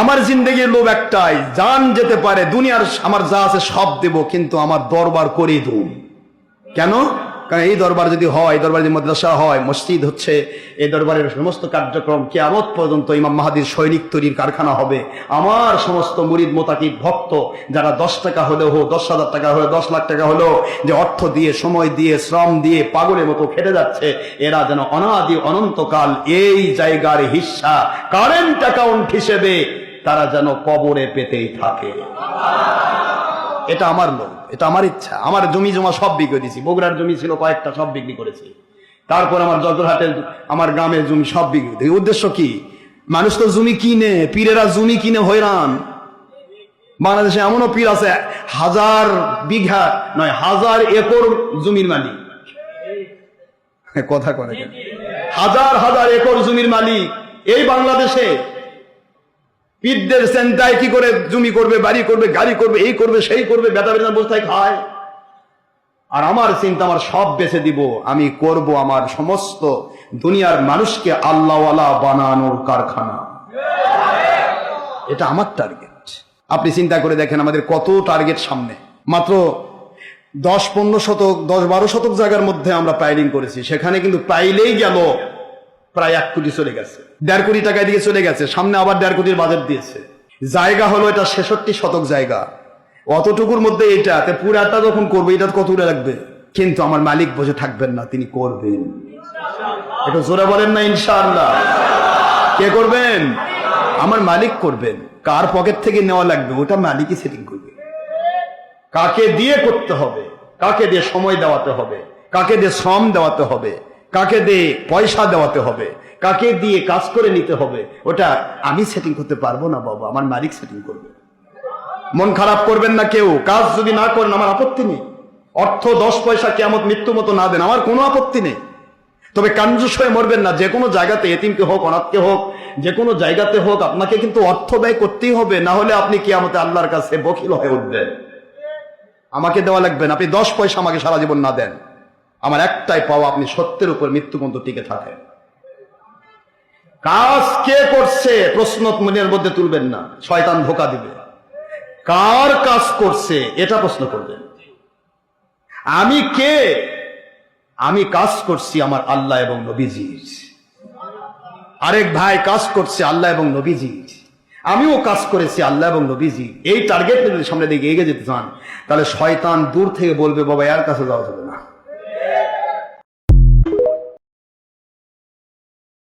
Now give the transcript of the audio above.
আমার জিন্দগির লোভ একটাই, জান যেতে পারে, দুনিয়ার আমার যা আছে সব দেব, কিন্তু আমার দরবার করে দেব। কেন? কারণ এই দরবার যদি হয়, এই দরবার যদি মাদ্রাসা হয়, মসজিদ হচ্ছে এই দরবারের সমস্ত কার্যক্রম, কেয়ামত পর্যন্ত ইমাম মাহাদির সৈনিক তৈরির কারখানা হবে। আমার সমস্ত মুরিদ, মোতাকিব, ভক্ত, যারা দশ টাকা হলেও হোক, দশ হাজার টাকা হলে দশ লাখ টাকা হলেও যে অর্থ দিয়ে, সময় দিয়ে, শ্রম দিয়ে, পাগলের মতো খেটে যাচ্ছে, এরা যেন অনাদি, অনন্তকাল এই জায়গার হিস্সা কারেন্ট অ্যাকাউন্ট হিসেবে তারা যেন কবরে পেতেই থাকে। এটা আমার লোক এটা আমার ইচ্ছা। আমার জমি জমা সব বিক্রি দিয়েছি বগুড়ার জমি ছিল কয়েকটা, সব বিক্রি করেছি। তারপর আমার জগরহাটের আমার গ্রামের জমি সব বিক্রি দিই। উদ্দেশ্য কি? মানুষ তো জমি কিনে, পীরেরা জমি কিনে হয়রান। বাংলাদেশে এমনও পীর আছে, হাজার বিঘা, নয়, হাজার একর জমির মালিক। কথা করে? হাজার হাজার একর জমির মালিক। এই বাংলাদেশে পীরদের সেন্টায় কি করে জমি করবে, বাড়ি করবে, গাড়ি করবে, এই করবে, সেই করবে, বেটা বেটা বস্তায় খায়। আর আমার চিন্তা, আমার সব বেছে দিব, আমি করব আমার সমস্ত দুনিয়ার মানুষকে আল্লাহওয়ালা বানানোর কারখানা। এটা আমার টার্গেট আপনি চিন্তা করে দেখেন আমাদের কত টার্গেট সামনে। মাত্র দশ, পনেরো শতক, দশ, বারো শতক জায়গার মধ্যে আমরা পাইলিং করেছি। সেখানে কিন্তু পাইলেই গেল। প্রায় এক কোটি চলে গেছে। দেড় কোটি টাকা দিয়ে চলে গেছে, সামনে আবার দেড় কোটির বাজেট দিয়েছে। জায়গা হলো এটা ছেষট্টি শতক জায়গা। অতটুকুর মধ্যে এটা পুরাটা যখন করব, এটা কত দূরে লাগবে? কিন্তু আমার মালিক বসে থাকবেন না, তিনি করবেন। এটা জোরে বলেন না, ইনশাআল্লাহ। কে করবেন? আমার মালিক করবেন। কার পকেট থেকে নেওয়া লাগবে, ওটা মালিকই সেটিং করবে। কাকে দিয়ে করতে হবে, কাকে দিয়ে সময় দেওয়াতে হবে, কাকে দিয়ে শ্রম দেওয়াতে হবে কাকে দিয়ে পয়সা দেওয়াতে হবে? কাকে দিয়ে কাজ করে নিতে হবে? ওটা আমি সেটিং করতে পারব না বাবা, আমার মালিক সেটিং করবে। মন খারাপ করবেন না কেউ, কাজ যদি না করেন আমার আপত্তি নেই। অর্থ দশ পয়সা কেমন মৃত্যু মতো না দেন, আমার কোনো আপত্তি নেই। তবে কাঞ্জুস হয়ে মরবেন না, যে কোনো জায়গাতে এতিমকে হোক, অনাথকে হোক, যে কোনো জায়গাতে হোক, আপনাকে কিন্তু অর্থ ব্যয় করতেই হবে, না হলে আপনি কি আমাদের আল্লাহর কাছে বকিল হয়ে উঠবেন। আমাকে দেওয়া লাগবে না, আপনি দশ পয়সা আমাকে সারা জীবন না দেন। আমার একটাই পাওয়া আপনি সত্যের উপর মৃত্যু পর্যন্ত টিকে থাকেন। কাজ কে করছে? প্রশ্ন মনের মধ্যে তুলবেন না। শয়তান ধোকা দিবে। কার কাজ করছে? এটা প্রশ্ন করবেন। আমি কে? আমি কাজ করছি আমার আল্লাহ এবং নবীজির। আরেক ভাই কাজ করছে আল্লাহ এবং নবীজির। আমিও কাজ করেছি আল্লাহ এবং নবীজি এই টার্গেট যদি সামনে দিকে এগিয়ে যেতে চান, তাহলে শয়তান দূর থেকে বলবে, বাবা, এর কাছে যাওয়া যাবে না।